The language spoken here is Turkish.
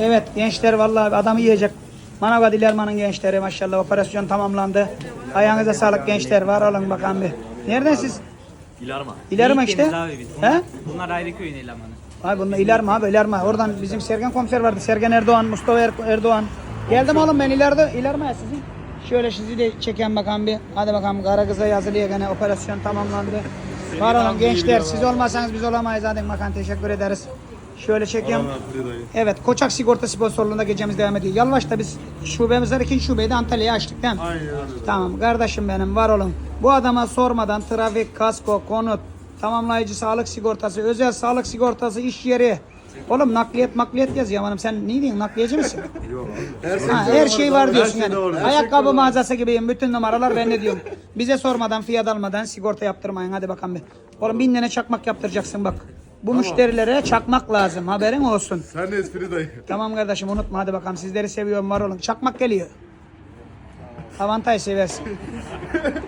Evet gençler vallahi adamı yiyecek. Manavga Dilerman'ın gençleri maşallah operasyon tamamlandı. Ayağınıza sağlık gençler. Var olun bakalım bir. Nereden siz? İlarma. İlerma İlk işte. abi biz. He? Bunlar ayrı köyün elemanı. Ay bunlar ilerme abi ilerme. Oradan bizim Sergen komiser vardı. Sergen Erdoğan, Mustafa Er- Erdoğan. Geldim oğlum ben ileride. İlerme ya sizin. Şöyle sizi de çeken bakalım bir. Hadi bakalım kara kıza yazılıya gene operasyon tamamlandı. Var olun gençler. Siz olmasanız biz olamayız. Hadi bakalım teşekkür ederiz. Şöyle çekeyim. Evet Koçak Sigorta sponsorluğunda gecemiz devam ediyor. Yalvaç'ta biz şubemiz var. ikinci şubeyi de Antalya'ya açtık değil mi? Aynen öyle. Tamam kardeşim benim var olun. Bu adama sormadan trafik, kasko, konut, tamamlayıcı sağlık sigortası, özel sağlık sigortası, iş yeri. Oğlum nakliyet makliyet yaz yamanım. Sen ne diyorsun nakliyeci misin? ha, her şey var diyorsun Her şey yani. Ayakkabı mağazası gibiyim. Bütün numaralar ben ne diyorum. Bize sormadan fiyat almadan sigorta yaptırmayın. Hadi bakalım bir. Oğlum bin tane çakmak yaptıracaksın bak. Bu müşterilere çakmak lazım. Haberin olsun. Sen de espri dayı. Tamam kardeşim unutma hadi bakalım. Sizleri seviyorum var olun. Çakmak geliyor. Avantaj seversin.